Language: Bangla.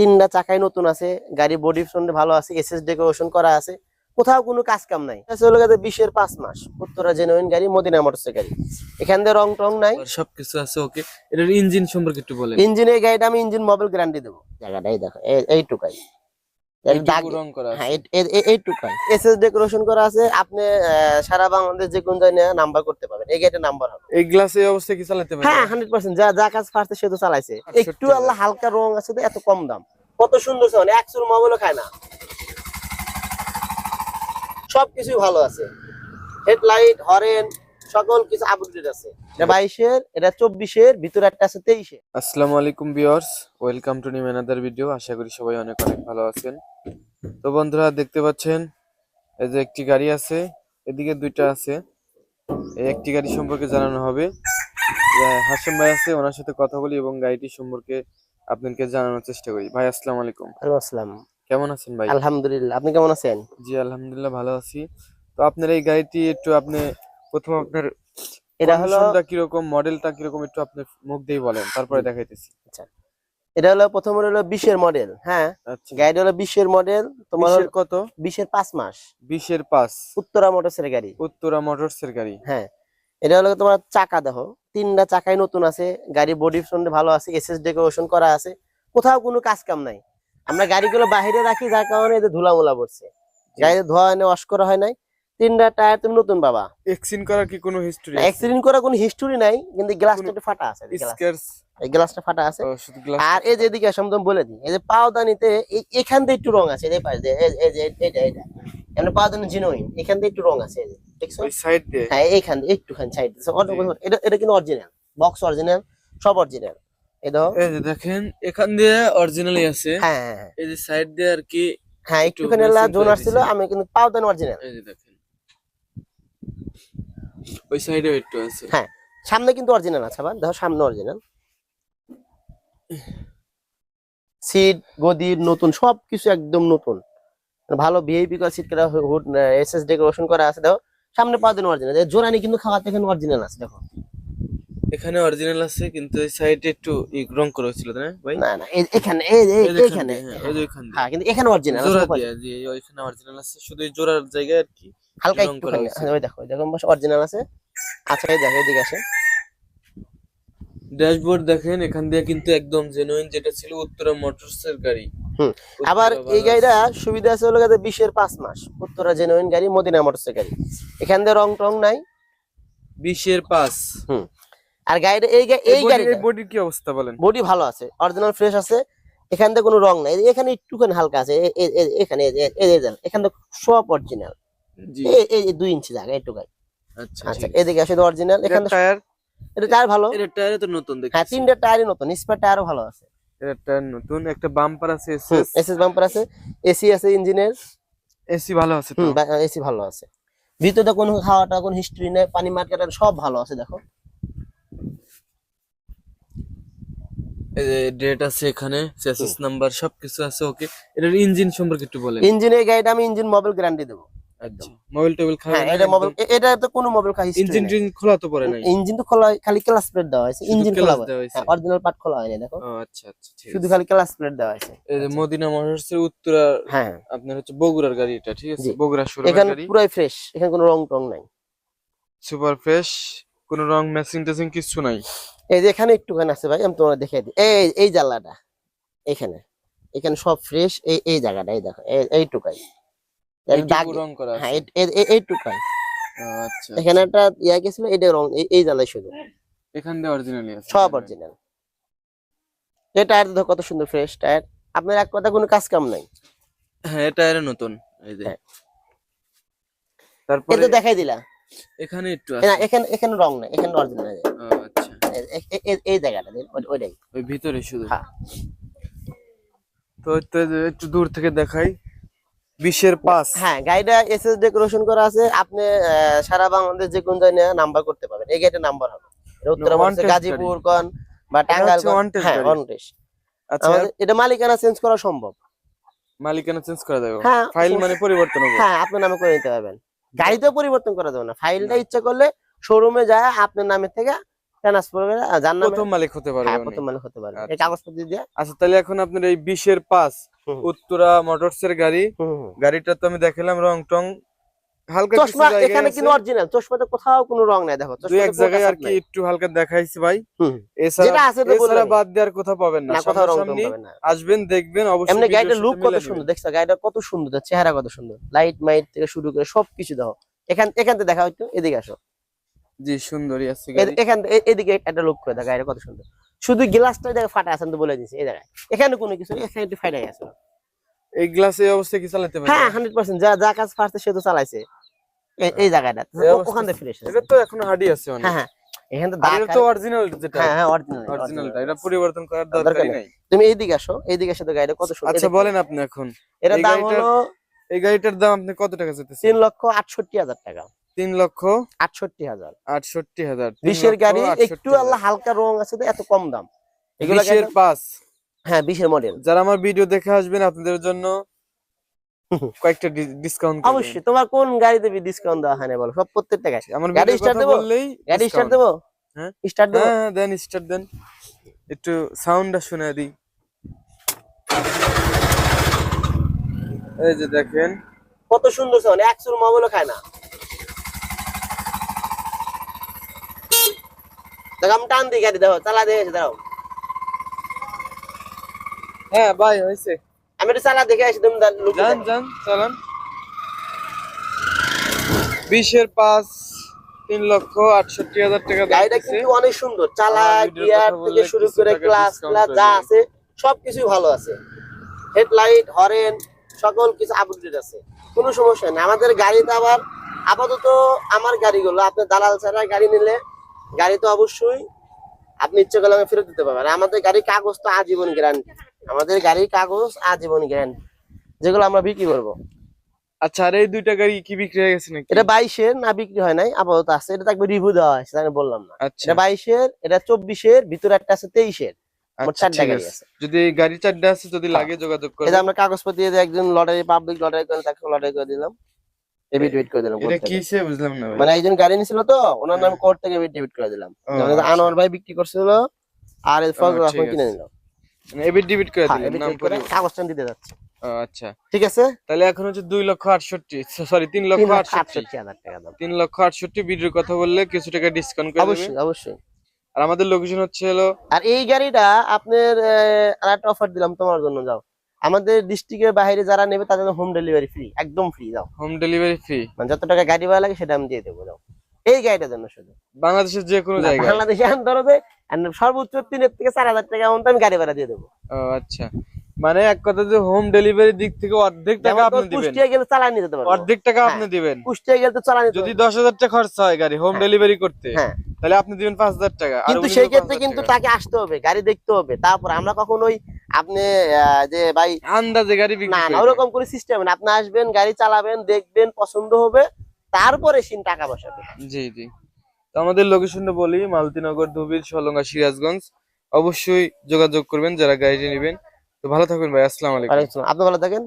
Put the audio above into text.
তিনটা চাকাই নতুন আছে গাড়ি বডি ফ্রন্টে ভালো আছে এসএস ডেকোরেশন করা আছে কোথাও কোনো কাজ কাম নাই। চলে গেছে বিশের পাঁচ মাস উত্তরা জেনুইন গাড়ি মদিনা মোটরসের গাড়ি। এখান দিয়ে রং টং নাই। সবকিছু আছে ওকে এটার ইঞ্জিন সম্পর্কে একটু বলেন। ইঞ্জিনের গাড়িটা আমি ইঞ্জিন মোবাইল গ্যারান্টি দেবো। জায়গাটাই দেখো এইটুকাই। ডেকোরেশন করা আছে আপনি সারা বাংলাদেশ যে কোন জায়গায় নাম্বার করতে পারবেন। এই নাম্বার হবে। এই গ্লাস কি চালাতে হ্যাঁ হান্ড্রেড পার্সেন্ট যা যা কাজ পারছে সে তো চালাইছে। একটু আল্লাহ হালকা রং আছে তো এত কম দাম। কত সুন্দর মোবাইলও খায় না। সবকিছুই ভালো আছে। হেডলাইট হরেন সকল কিছু আপডেট আছে। এটা বাইশের এটা চব্বিশের ভিতরে একটা আছে তেইশে আসসালামু আলাইকুম viewers welcome to new another video আশা করি সবাই অনেক অনেক ভালো আছেন। তো বন্ধুরা দেখতে পাচ্ছেন এই যে একটি গাড়ি আছে এদিকে দুইটা আছে। এই একটি গাড়ি সম্পর্কে জানানো হবে। হাসিম ভাই আছে ওনার সাথে কথা বলি এবং গাড়িটি সম্পর্কে আপনাদেরকে জানানোর চেষ্টা করি। ভাই আসসালামু আলাইকুম। আসসালাম। কেমন আছেন ভাই? আলহামদুলিল্লাহ আপনি কেমন আছেন? জি আলহামদুলিল্লাহ ভালো আছি। তো আপনার এই গাড়িটি একটু আপনি প্রথম আপনার এটা হলো কন্ডিশনটা কীরকম মডেলটা কীরকম একটু আপনি মুখ দিয়ে বলেন তারপরে দেখাইতেছি। এটা হলো প্রথম হলো বিশের মডেল হ্যাঁ? আচ্ছা। গাড়ি হলো বিশের মডেল তোমার কত? বিশের পাঁচ মাস। বিশের পাঁচ। উত্তরা মোটরসের গাড়ি। উত্তরা মোটরস এর গাড়ি। হ্যাঁ। এটা হলো তোমার চাকা দেখো তিনটা চাকাই নতুন আছে গাড়ি বডি ফ্রন্টে ভালো আছে এসএস ডেকোরেশন করা আছে। কোথাও কোনো কাজ কাম নাই। আমরা গাড়িগুলো বাইরে রাখি যার কারণে এদের ধুলামুলা পড়ছে। গাড়িতে ধোয়া হয় না ওয়াশ করা হয় নাই। তিনটা টায়ার তুমি নতুন বাবা। এক্সিন করার কি কোনো হিস্টরি অ্যাক্সিডেন্ট করার কোনো হিস্টোরি নাই কিন্তু গ্লাসটা একটু ফাটা আছে। স্কেয়ার্স এই গ্লাসটা ফাটা আছে। আর এই যে এদিকে আমি বলে দিই এই যে পাওদানিতে এখান দিয়ে একটু রং আছে এই পাশ দিয়ে এই- যে এটা এটা এখানে পাওদানি জিনোইন এখান দিয়ে একটু রং আছে এই যে দেখছ? ওই সাইড দিয়ে? হ্যাঁ এইখান দিয়ে একটুখানি সাইড দিয়ে এটা এটা কিন্তু অরিজিনাল বক্স অরিজিনাল সব অরিজিনাল এই যে দেখেন এখান দিয়ে অরিজিনালি আছে। হ্যাঁ হ্যাঁ হ্যাঁ। এই যে সাইড দিয়ে আর কি হ্যাঁ একটুখানি জোন আসছিল আমি কিন্তু পাওদানি অরিজিনাল এই যে দেখেন। ওই সাইডেও একটু আছে। হ্যাঁ সামনে কিন্তু অরিজিনাল আছে আবার। দেখো সামনে অরিজিনাল সিট গদির নতুন সবকিছু একদম নতুন। ভালো ভিআইপি করা সিট করা হুড এসএস ডেকোরেশন করা আছে দেখো। সামনে পাওদানি অরিজিনাল জোরানি কিন্তু খাওয়াতে এখানে অরিজিনাল আছে দেখো। এখানে অরিজিনাল আছে কিন্তু এই সাইডে একটু রং করা হয়েছিল না ভাই? না না এই- এখানে এই এই- এইখানে হ্যাঁ। হ্যাঁ কিন্তু এখানে অরিজিনাল জোড়া দিয়ে ওইখানে অরিজিনাল আছে শুধু জোড়ার জায়গায় আর কি। হালকা একটু ওই দেখো দেখো অরিজিনাল আছে। আচ্ছা এই দেখো এদিকে আসে। ড্যাশবোর্ড দেখেন এখান দিয়ে কিন্তু একদম জেনুইন যেটা ছিল উত্তরা মোটরস এর গাড়ি। হুম, আবার এই গাড়িটা সুবিধা আছে হলো গিয়ে বিশের পাঁচ মাস। উত্তরা জেনুইন গাড়ি মদিনা মোটরসের গাড়ি। এখান দিয়ে রং টং নাই। বিশের পাঁচ। আর গাড়িটা এই এই গাড়ি এই বডির কি অবস্থা বলেন? বডি ভালো আছে অরিজিনাল ফ্রেশ আছে। এখান থেকে কোনো রং নাই। এখানে একটুখানি হালকা আছে। এখানে এখান থেকে সব অরিজিনাল এই এই এই দুই ইঞ্চি জায়গা একটু আচ্ছা আচ্ছা এদিকে আসে অরিজিনাল এখানে টায়ার এটা টায়ার ভালো? এর টায়ারে তো নতুন হ্যাঁ তিনটা টায়ারই নতুন স্পেয়ার টায়ারও ভালো আছে। এর টায়ার নতুন একটা বাম্পার আছে এসএস এসএস বাম্পার আছে এসি আছে ইঞ্জিনের এসি ভালো আছে তো? হুম এসি ভালো আছে। ভিতরে কোনো খাওয়াটা কোনো হিস্ট্রি নেই পানি মার্কেটের সব ভালো আছে দেখো। ডেট আছে এখানে চেসিস নাম্বার সবকিছু আছে ওকে এটার ইঞ্জিন সম্পর্কে একটু বলেন। ইঞ্জিনের গাড়িটা আমি ইঞ্জিন মোবাইল গ্যারান্টি দেবো। আচ্ছা মোবাইল টেবিল খাওয়া হ্যাঁ এটা মোবাইল এটা তো কোনো মোবাইল ইঞ্জিন খোলা তো পড়ে নাই। ইঞ্জিন তো খোলা খালি ক্লাস প্লেট দেওয়া হয়েছে। ইঞ্জিন খোলা হ্যাঁ অরিজিনাল পার্ট খোলা হয়নি দেখো। আচ্ছা আচ্ছা ঠিক শুধু খালি ক্লাস প্লেট দেওয়া হয়েছে। এই যে মদিনা উত্তরা হ্যাঁ। আপনার হচ্ছে বগুড়ার গাড়ি এটা ঠিক আছে। বগুড়া এখানে ফ্রেশ এখানে কোনো রং টং নাই। সুপার ফ্রেশ কোনো রং ম্যাচিং টেচিং কিছু নাই। এই যে এখানে একটুখানি আছে ভাই আমি তোমার দেখাই দিই। এই এই জানলাটা এখানে। এখানে সব ফ্রেশ এই এই জায়গাটা এই দেখো এই এইটুকাই। দাগ রং করা হ্যাঁ এইটুকাই আচ্ছা এখানে একটা ইয়া গেছিল এটা রং এই- এই শুধু। এখান দিয়ে অরিজিনালি আছে সব অরিজিনাল এই টায়ার দেখো কত সুন্দর ফ্রেশ টায়ার। আপনার এক কথা কোনো কাজ কাম নাই? হ্যাঁ এটা এর নতুন এই যে। হ্যাঁ। তারপরে এটা দেখাই দিলা। এখানে একটু না এখানে এখানে রং এখানে অরিজিনাল আচ্ছা। এই জায়গাটা দিন, ওইটাই। ওই ভিতরে শুধু। হ্যাঁ। তো একটু দূর থেকে দেখাই। বিশের পাঁচ হ্যাঁ গাড়িটা এসএস ডেকোরেশন করা আছে। আপনি সারা বাংলাদেশ যে কোন জায়গায় নাম্বার করতে পারবেন। এই গাড়িটা নাম্বার হবে। উত্তরা গাজীপুর কন বা টাঙ্গাইল হ্যাঁ। আচ্ছা। এটা মালিকানা চেঞ্জ করা সম্ভব। মালিকানা চেঞ্জ করা যাবে। হ্যাঁ ফাইল মানে পরিবর্তন হবে। হ্যাঁ আপনার নামে করে নিতে পারবেন। গাড়িতেও পরিবর্তন করা যাবে না। ফাইলটা ইচ্ছা করলে শোরুমে যায় আপনার নামে থেকে ট্রান্সফার করে যার নামে প্রথম মালিক হতে পারবে হ্যাঁ প্রথম মালিক হতে পারবে। এই আচ্ছা। কাগজপত্র দিয়ে। আচ্ছা তাহলে এখন আপনার এই বিশের পাঁচ হুম। উত্তরা মোটরস এর গাড়ি। গাড়িটা তো আমি দেখালাম রং টং হালকা চশমা এখানে আছে। কিন্তু অরিজিনাল চশমাতে কোথাও কোনো রং নাই দেখো। দুই এক জায়গায় আর কি একটু হালকা দেখাইছি ভাই। এছাড়া যেটা আছে তো এছাড়া বাদ দেওয়ার কোথাও পাবেন না। কোথাও রং না। আসবেন দেখবেন অবশ্যই এমনি সাথে লুক কত সুন্দর দেখছ? গাড়িটা কত সুন্দর চেহারা কত সুন্দর। লাইট মাইট থেকে শুরু করে সবকিছু দেখো। এখান এখান থেকে দেখা হয়তো এদিকে আসো। জি সুন্দরই আছে এখান এদিকে একটা লুক করে দেখো গাড়িটা কত সুন্দর। শুধু গ্লাসটা দেখো ফাটা আছে তো বলে দিচ্ছি এই জায়গায়। এখানে কোনো কিছু এখানে একটু ফাটাই আছে। এই গ্লাস এই অবস্থায় কি চালাতে পারে হ্যাঁ পারবেন হান্ড্রেড পার্সেন্ট যা যা কাজ ফার্স্টে সে তো চালাইছে। এই- এই জায়গাটা অবস্থা- ওখান থেকে ফ্রেশ এটা তো এখনও হাডি আছে অনেক। হ্যাঁ হ্যাঁ। এখানে দাগ তো অরিজিনাল যেটা হ্যাঁ হ্যাঁ অরিজিনাল অরিজিনালটা এটা পরিবর্তন করার দরকার নাই। তুমি এইদিকে আসো এইদিকে তো গাড়িটা কত সুন্দর। আচ্ছা বলেন আপনি এখন। এটার দাম হলো এই গাড়িটার দাম আপনি কত টাকা চাইতেছেন? তিন লক্ষ আটষট্টি হাজার টাকা। তিন লক্ষ আটষট্টি হাজার। আটষট্টি হাজার বিশের গাড়ি একটু আল্লাহ হালকা রং আছে এত কম দাম। এগুলো পাঁচ। হ্যাঁ বিশের মডেল যারা আমার ভিডিও দেখে আসবেন আপনাদের জন্য কয়েকটা ডিসকাউন্ট অবশ্যই তোমার কোন ডিসকাউন্ট দেওয়া হয় না বলো সব প্রত্যেকটা গাড়ি। আমার গাড়ি ভিডিও দেবো? গাড়ি স্টার্ট দেবো? হ্যাঁ? স্টার্ট দেবো? হ্যাঁ হ্যাঁ, দেন স্টার্ট দেন। একটু সাউন্ডটা শুনে দিই। এই যে দেখেন। কত সুন্দর সাউন্ড একশোর মোবাইলও খায় না। দেখো আমি টান দিই গাড়ি দেখো চালা এসে দাও হ্যাঁ ভাই হয়েছে। আমি একটু চালা দেখে তুমি যান যান চালান। বিশের পাঁচ তিন লক্ষ আটষট্টি হাজার টাকা গাড়িটা কিন্তু অনেক সুন্দর চালা গিয়ার থেকে শুরু করে ক্লাস ক্লাস যা। আছে সবকিছুই ভালো আছে। হেডলাইট হরেন সকল কিছু আপডেট আছে। কোনো সমস্যা নেই। আমাদের গাড়িতে আবার আপাতত আমার গাড়িগুলো আপনি দালাল ছাড়া গাড়ি নিলে গাড়ি তো অবশ্যই আপনি ইচ্ছে করলে আমাকে ফেরত দিতে পারবেন। আর আমাদের গাড়ির কাগজ তো আজীবন গ্যারান্টি আমাদের গাড়ির কাগজ আজীবন গ্যারান্টি যেগুলো আমরা বিক্রি করব। আচ্ছা আর এই দুইটা গাড়ি কি বিক্রি হয়ে গেছে নাকি? এটা বাইশের না বিক্রি হয় নাই আপাতত আছে। এটা থাকবে রিভিউ দেওয়া হয়েছে বললাম না। আচ্ছা। এটা বাইশের এটা চব্বিশের ভিতরে একটা আছে তেইশের। আচ্ছা, যদি গাড়ি চারটা আছে যদি হ্যাঁ। লাগে যোগাযোগ এই করবেন। যে আমরা কাগজপত্র দিয়ে দিয়ে একজন লটারি পাবলিক লটারি করে তাকে লটারি করে দিলাম। এবিট ডেবিট করে দিলাম এটা কোর্ট কি থেকে। সে বুঝলাম না মানে একজন গাড়ি নিছিল তো ওনার নাম কোর্ট থেকে ডেবিট করে দিলাম। যে আচ্ছা। আনোয়ার ভাই বিক্রি করছিল আর কিনে আছে। নিল। মানে এবিট ডিবিট করে হ্যাঁ নাম করে করে কাগজটা দিতে যাচ্ছে। আচ্ছা। ঠিক আছে? তাহলে এখন হচ্ছে দুই লক্ষ আটষট্টি সরি তিন লক্ষ আটষট্টি। হাজার টাকা তিন লক্ষ আটষট্টি ভিডিওর কথা বললে কিছু টাকা ডিসকাউন্ট করে অবশ্যই অবশ্যই। আর আমাদের লোকেশন হচ্ছে হলো আর এই গাড়িটা আপনার অফার দিলাম তোমার জন্য যাও। আমাদের ডিস্ট্রিক্টের বাইরে যারা নেবে তাদের হোম ডেলিভারি ফ্রি একদম ফ্রি যাও। হোম ডেলিভারি ফ্রি মানে যত টাকা গাড়ি ভাড়া লাগে সেটা আমি দিয়ে দেবো যাও। এই গাড়িটার জন্য শুধু। বাংলাদেশের যে কোনো জায়গায়? বাংলাদেশে আন ধরো যে and সর্বোচ্চ তিনের থেকে চার হাজার টাকা আমি গাড়ি ভাড়া দিয়ে দেবো। ও আচ্ছা। মানে এক কথা যে হোম ডেলিভারি দিক থেকে অর্ধেক টাকা আপনি দিবেন। কুষ্টিয়া গেলে চালান নিতে পারব। অর্ধেক টাকা হ্যাঁ। আপনি দিবেন। কুষ্টিয়া গেলে তো চালাই নিতে যদি পারব। দশ হাজার টাকা খরচ হয় গাড়ি হোম হ্যাঁ। ডেলিভারি করতে হ্যাঁ। তাহলে আপনি দিবেন পাঁচ হাজার টাকা। কিন্তু সেই ক্ষেত্রে কিন্তু তাকে আসতে হবে গাড়ি দেখতে হবে। তারপর আমরা কখনোই আপনি যে ভাই আন্দাজে গাড়ি বিক্রি না ওরকম করে সিস্টেম না। আপনি আসবেন গাড়ি চালাবেন দেখবেন পছন্দ হবে তারপরে সিন টাকা বসাবে জি জি। তো আমাদের লোকেশনটা বলি মালতিনগর ধুবিল সলঙ্গা সিরাজগঞ্জ। অবশ্যই যোগাযোগ করবেন যারা গাড়িটি নেবেন। তো ভালো থাকবেন ভাই আসসালামু আলাইকুম। আপনি ভালো থাকেন।